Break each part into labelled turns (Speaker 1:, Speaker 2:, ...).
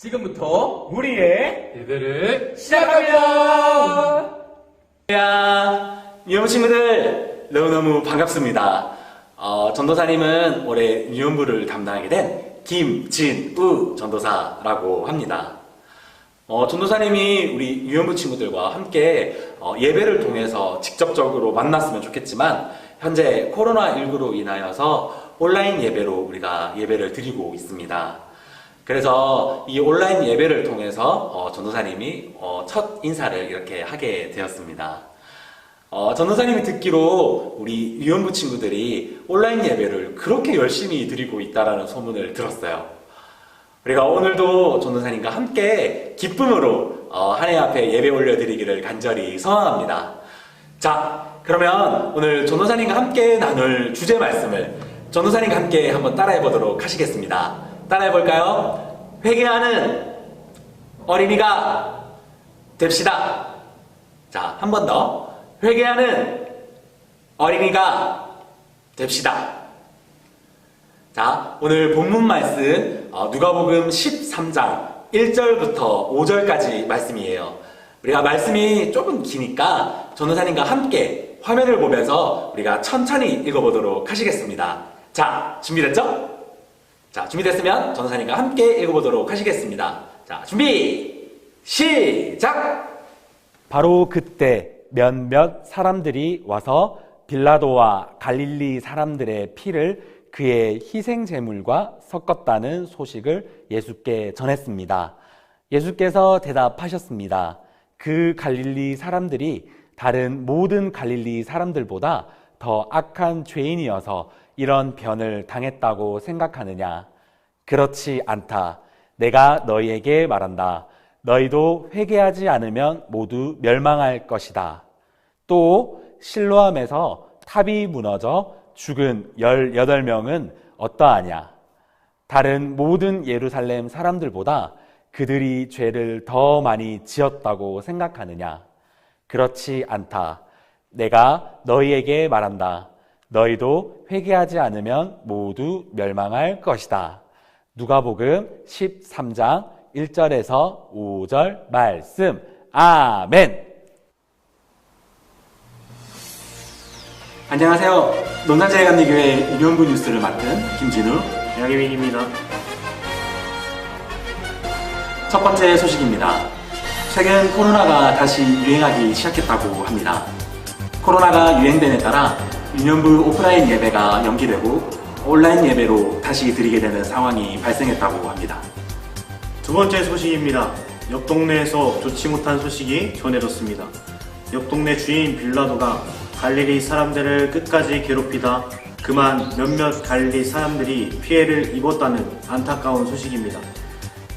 Speaker 1: 지금부터 우리의
Speaker 2: 예배를
Speaker 1: 시작합니다.
Speaker 3: 야, 유연부 친구들 너무너무 반갑습니다. 어, 전도사님은 올해 유연부를 담당하게 된 김진우 전도사라고 합니다. 어, 전도사님이 우리 유연부 친구들과 함께 어, 예배를 통해서 직접적으로 만났으면 좋겠지만 현재 코로나19로 인하여서 온라인 예배로 우리가 예배를 드리고 있습니다. 그래서 이 온라인 예배를 통해서 어, 전도사님이 어, 첫 인사를 이렇게 하게 되었습니다. 어, 전도사님이 듣기로 우리 유연부 친구들이 온라인 예배를 그렇게 열심히 드리고 있다라는 소문을 들었어요. 우리가 오늘도 전도사님과 함께 기쁨으로 어, 하나님 앞에 예배 올려드리기를 간절히 소원합니다. 자, 그러면 오늘 전도사님과 함께 나눌 주제 말씀을 전도사님과 함께 한번 따라해 보도록 하시겠습니다. 따라해 볼까요? 회개하는 어린이가 됩시다. 자, 한 번 더. 회개하는 어린이가 됩시다. 자, 오늘 본문 말씀, 어, 누가복음 13장 1절부터 5절까지 말씀이에요. 우리가 말씀이 조금 기니까 전도사님과 함께 화면을 보면서 우리가 천천히 읽어보도록 하시겠습니다. 자, 준비됐죠? 자, 준비됐으면 전도사님과 함께 읽어보도록 하시겠습니다. 자, 준비! 시작!
Speaker 4: 바로 그때 몇몇 사람들이 와서 빌라도와 갈릴리 사람들의 피를 그의 희생 제물과 섞었다는 소식을 예수께 전했습니다. 예수께서 대답하셨습니다. 그 갈릴리 사람들이 다른 모든 갈릴리 사람들보다 더 악한 죄인이어서 이런 변을 당했다고 생각하느냐? 그렇지 않다. 내가 너희에게 말한다. 너희도 회개하지 않으면 모두 멸망할 것이다. 또 실로암에서 탑이 무너져 죽은 18명은 어떠하냐? 다른 모든 예루살렘 사람들보다 그들이 죄를 더 많이 지었다고 생각하느냐? 그렇지 않다. 내가 너희에게 말한다. 너희도 회개하지 않으면 모두 멸망할 것이다. 누가복음 13장 1절에서 5절 말씀. 아멘.
Speaker 3: 안녕하세요. 논산제일감리교회 유연부 뉴스를 맡은 김진우.
Speaker 5: 양희민입니다.
Speaker 3: 첫 번째 소식입니다. 최근 코로나가 다시 유행하기 시작했다고 합니다. 코로나가 유행됨에 따라 유년부 오프라인 예배가 연기되고 온라인 예배로 다시 드리게 되는 상황이 발생했다고 합니다.
Speaker 5: 두 번째 소식입니다. 옆 동네에서 좋지 못한 소식이 전해졌습니다. 옆 동네 주인 빌라도가 갈릴리 사람들을 끝까지 괴롭히다 그만 몇몇 갈릴리 사람들이 피해를 입었다는 안타까운 소식입니다.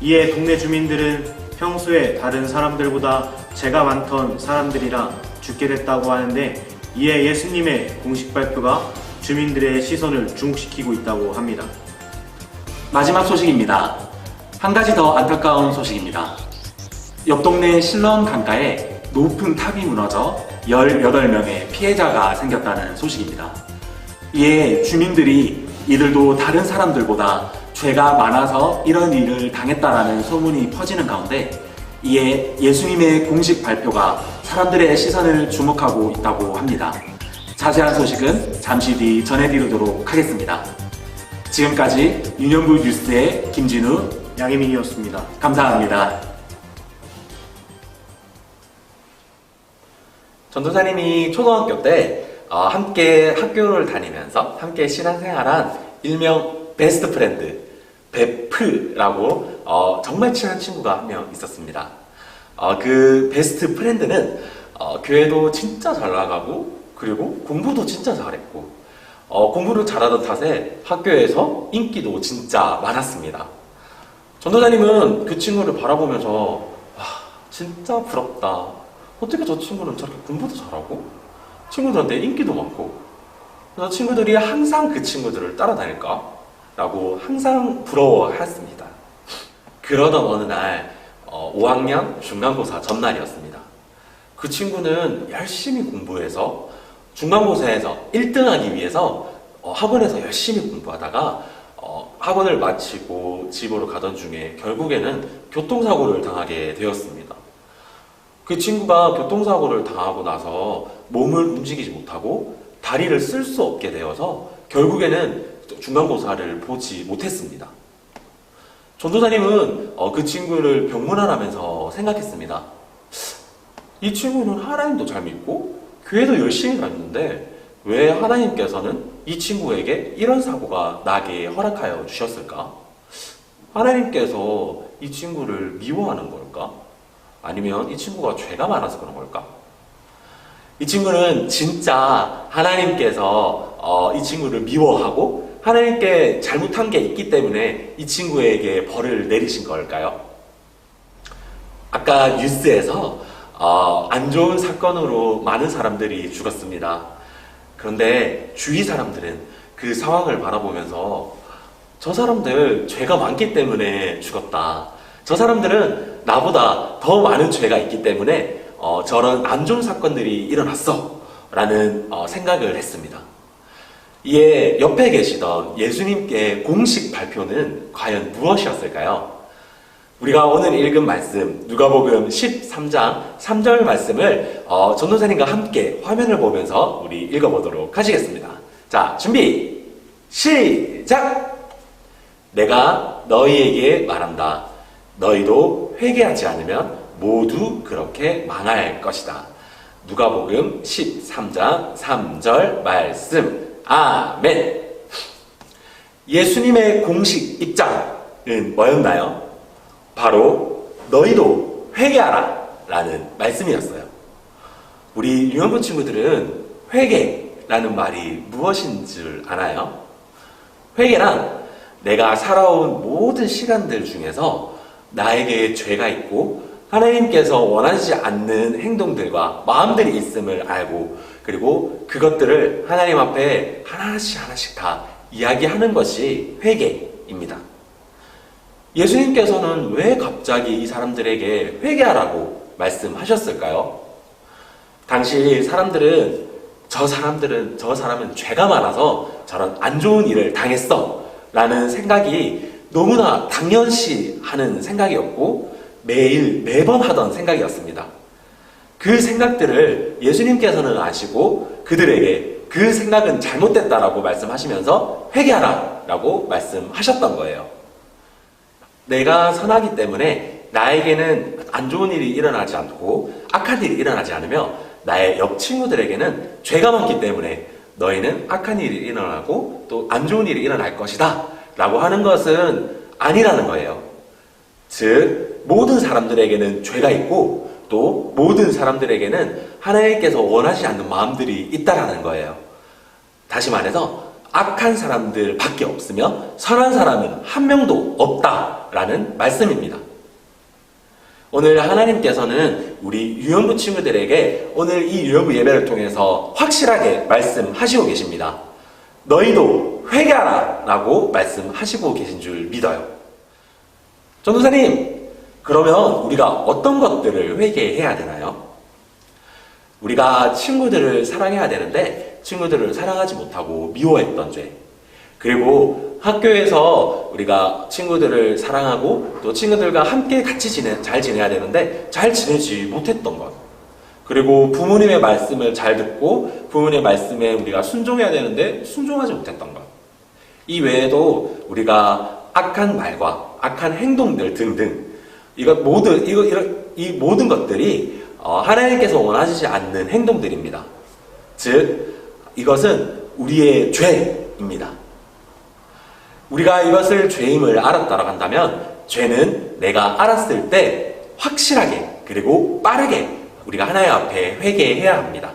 Speaker 5: 이에 동네 주민들은 평소에 다른 사람들보다 죄가 많던 사람들이라 죽게 됐다고 하는데 이에 예수님의 공식 발표가 주민들의 시선을 중시키고 있다고 합니다.
Speaker 3: 마지막 소식입니다. 한 가지 더 안타까운 소식입니다. 옆 동네 실럼 강가에 높은 탑이 무너져 18명의 피해자가 생겼다는 소식입니다. 이에 주민들이 이들도 다른 사람들보다 죄가 많아서 이런 일을 당했다라는 소문이 퍼지는 가운데 이에 예수님의 공식 발표가 사람들의 시선을 주목하고 있다고 합니다. 자세한 소식은 잠시 뒤 전해드리도록 하겠습니다. 지금까지 유년부 뉴스의 김진우
Speaker 5: 양희민이었습니다.
Speaker 3: 감사합니다. 전도사님이 초등학교 때 어, 함께 학교를 다니면서 함께 신앙생활한 일명 베스트 프렌드 베프라고 어, 정말 친한 친구가 한 명 있었습니다. 어, 그 베스트 프렌드는 어, 교회도 진짜 잘 나가고 그리고 공부도 진짜 잘했고 어, 공부를 잘하던 탓에 학교에서 인기도 진짜 많았습니다. 전도사님은 그 친구를 바라보면서 와 진짜 부럽다. 어떻게 저 친구는 저렇게 공부도 잘하고 친구들한테 인기도 많고 저 친구들이 항상 그 친구들을 따라다닐까? 라고 항상 부러워했습니다. 그러던 어느 날 어, 5학년 중간고사 전날이었습니다. 그 친구는 열심히 공부해서 중간고사에서 1등하기 위해서 어, 학원에서 열심히 공부하다가 어, 학원을 마치고 집으로 가던 중에 결국에는 교통사고를 당하게 되었습니다. 그 친구가 교통사고를 당하고 나서 몸을 움직이지 못하고 다리를 쓸 수 없게 되어서 결국에는 중간고사를 보지 못했습니다. 전도사님은 어, 그 친구를 병문안하면서 생각했습니다. 이 친구는 하나님도 잘 믿고 교회도 열심히 다녔는데 왜 하나님께서는 이 친구에게 이런 사고가 나게 허락하여 주셨을까? 하나님께서 이 친구를 미워하는 걸까? 아니면 이 친구가 죄가 많아서 그런 걸까? 이 친구는 진짜 하나님께서 어, 이 친구를 미워하고 하나님께 잘못한 게 있기 때문에 이 친구에게 벌을 내리신 걸까요? 아까 뉴스에서 어, 안 좋은 사건으로 많은 사람들이 죽었습니다. 그런데 주위 사람들은 그 상황을 바라보면서 저 사람들 죄가 많기 때문에 죽었다. 저 사람들은 나보다 더 많은 죄가 있기 때문에 어, 저런 안 좋은 사건들이 일어났어. 라는 어, 생각을 했습니다. 이에 옆에 계시던 예수님께 공식 발표는 과연 무엇이었을까요? 우리가 오늘 읽은 말씀 누가복음 13장 3절 말씀을 어, 전도사님과 함께 화면을 보면서 우리 읽어보도록 하시겠습니다. 자 준비 시작. 내가 너희에게 말한다. 너희도 회개하지 않으면 모두 그렇게 망할 것이다. 누가복음 13장 3절 말씀. 아멘. 예수님의 공식 입장은 뭐였나요? 바로 너희도 회개하라 라는 말씀이었어요. 우리 유형부 친구들은 회개라는 말이 무엇인 줄 아나요? 회개란 내가 살아온 모든 시간들 중에서 나에게 죄가 있고 하나님께서 원하지 않는 행동들과 마음들이 있음을 알고 그리고 그것들을 하나님 앞에 하나씩 하나씩 다 이야기하는 것이 회개입니다. 예수님께서는 왜 갑자기 이 사람들에게 회개하라고 말씀하셨을까요? 당시 사람들은 저 사람들은 저 사람은 죄가 많아서 저런 안 좋은 일을 당했어 라는 생각이 너무나 당연시 하는 생각이었고 매일 매번 하던 생각이었습니다. 그 생각들을 예수님께서는 아시고 그들에게 그 생각은 잘못됐다라고 말씀하시면서 회개하라라고 말씀하셨던 거예요. 내가 선하기 때문에 나에게는 안 좋은 일이 일어나지 않고 악한 일이 일어나지 않으며 나의 옆 친구들에게는 죄가 많기 때문에 너희는 악한 일이 일어나고 또 안 좋은 일이 일어날 것이다 라고 하는 것은 아니라는 거예요. 즉 모든 사람들에게는 죄가 있고 또 모든 사람들에게는 하나님께서 원하지 않는 마음들이 있다라는 거예요. 다시 말해서 악한 사람들 밖에 없으며 선한 사람은 한 명도 없다라는 말씀입니다. 오늘 하나님께서는 우리 유연부 친구들에게 오늘 이 유연부 예배를 통해서 확실하게 말씀하시고 계십니다. 너희도 회개하라 라고 말씀하시고 계신 줄 믿어요. 전도사님, 그러면 우리가 어떤 것들을 회개해야 되나요? 우리가 친구들을 사랑해야 되는데 친구들을 사랑하지 못하고 미워했던 죄. 그리고 학교에서 우리가 친구들을 사랑하고 또 친구들과 함께 같이 지내, 잘 지내야 되는데 잘 지내지 못했던 것. 그리고 부모님의 말씀을 잘 듣고 부모님의 말씀에 우리가 순종해야 되는데 순종하지 못했던 것. 이 외에도 우리가 악한 말과 악한 행동들 등등 이것 모든 이거 이런 이 모든 것들이 어, 하나님께서 원하시지 않는 행동들입니다. 즉 이것은 우리의 죄입니다. 우리가 이것을 죄임을 알았다고 한다면 죄는 내가 알았을 때 확실하게 그리고 빠르게 우리가 하나님 앞에 회개해야 합니다.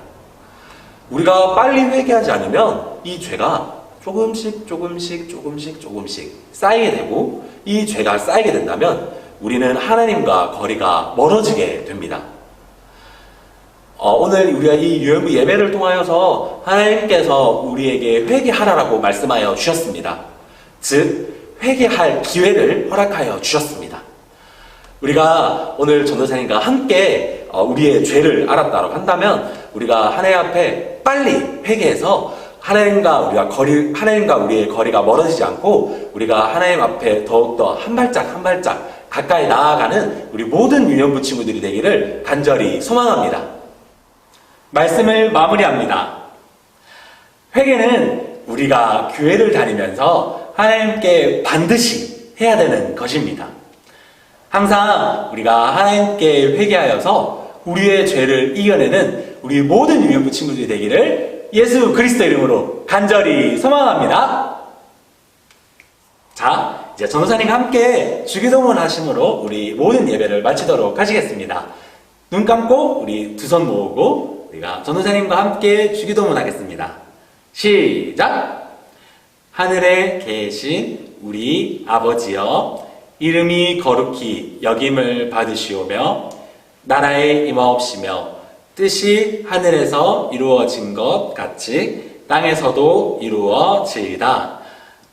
Speaker 3: 우리가 빨리 회개하지 않으면 이 죄가 조금씩 조금씩 조금씩 조금씩 쌓이게 되고 이 죄가 쌓이게 된다면 우리는 하나님과 거리가 멀어지게 됩니다. 어, 오늘 우리가 이 유연부 예배를 통하여서 하나님께서 우리에게 회개하라라고 말씀하여 주셨습니다. 즉 회개할 기회를 허락하여 주셨습니다. 우리가 오늘 전도사님과 함께 어, 우리의 죄를 알았다고 한다면 우리가 하나님 앞에 빨리 회개해서 하나님과 우리가 거리 하나님과 우리의 거리가 멀어지지 않고 우리가 하나님 앞에 더욱더 한 발짝 한 발짝 가까이 나아가는 우리 모든 유년부 친구들이 되기를 간절히 소망합니다. 말씀을 마무리합니다. 회개는 우리가 교회를 다니면서 하나님께 반드시 해야 되는 것입니다. 항상 우리가 하나님께 회개하여서 우리의 죄를 이겨내는 우리 모든 유년부 친구들이 되기를 예수 그리스도 이름으로 간절히 소망합니다. 자, 이제 전도사님과 함께 주기도문 하심으로 우리 모든 예배를 마치도록 하시겠습니다. 눈 감고 우리 두 손 모으고 우리가 전도사님과 함께 주기도문 하겠습니다. 시작! 하늘에 계신 우리 아버지여 이름이 거룩히 여김을 받으시오며 나라에 임하옵시며 뜻이 하늘에서 이루어진 것 같이 땅에서도 이루어지이다.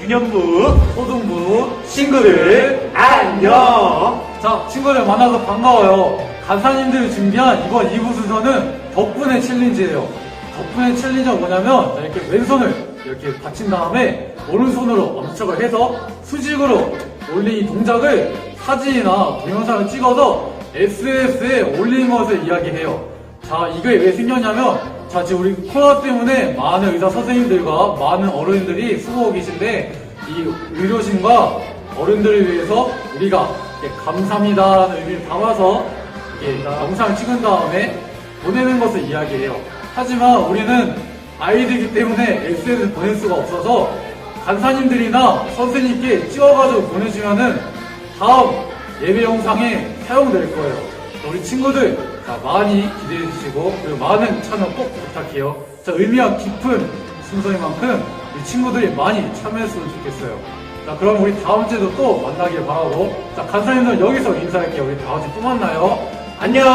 Speaker 1: 유년부,
Speaker 2: 초등부
Speaker 1: 친구들, 안녕!
Speaker 2: 자 친구들 만나서 반가워요. 간사님들이 준비한 이번 2부 순서는 덕분에 챌린지예요. 덕분에 챌린지가 뭐냐면 자, 이렇게 왼손을 이렇게 받친 다음에 오른손으로 엄척을 해서 수직으로 올린 이 동작을 사진이나 동영상을 찍어서 SNS에 올리는 것을 이야기해요 자 이게 왜 생겼냐면 자 지금 우리 코로나 때문에 많은 의사 선생님들과 많은 어른들이 수고하고 계신데 이 의료진과 어른들을 위해서 우리가 감사합니다라는 의미를 담아서 이렇게 영상을 찍은 다음에 보내는 것을 이야기해요. 하지만 우리는 아이들이기 때문에 SNS 보낼 수가 없어서 간사님들이나 선생님께 찍어가지고 보내주면은 다음 예배 영상에 사용될 거예요. 우리 친구들 자, 많이 기대해 주시고 그리고 많은 참여 꼭 부탁해요. 자, 의미가 깊은 순서인 만큼 우리 친구들이 많이 참여했으면 좋겠어요. 자, 그럼 우리 다음 주에도 또 만나길 바라고 자, 간사님들 여기서 인사할게요. 우리 다음 주에 또 만나요.
Speaker 1: 안녕!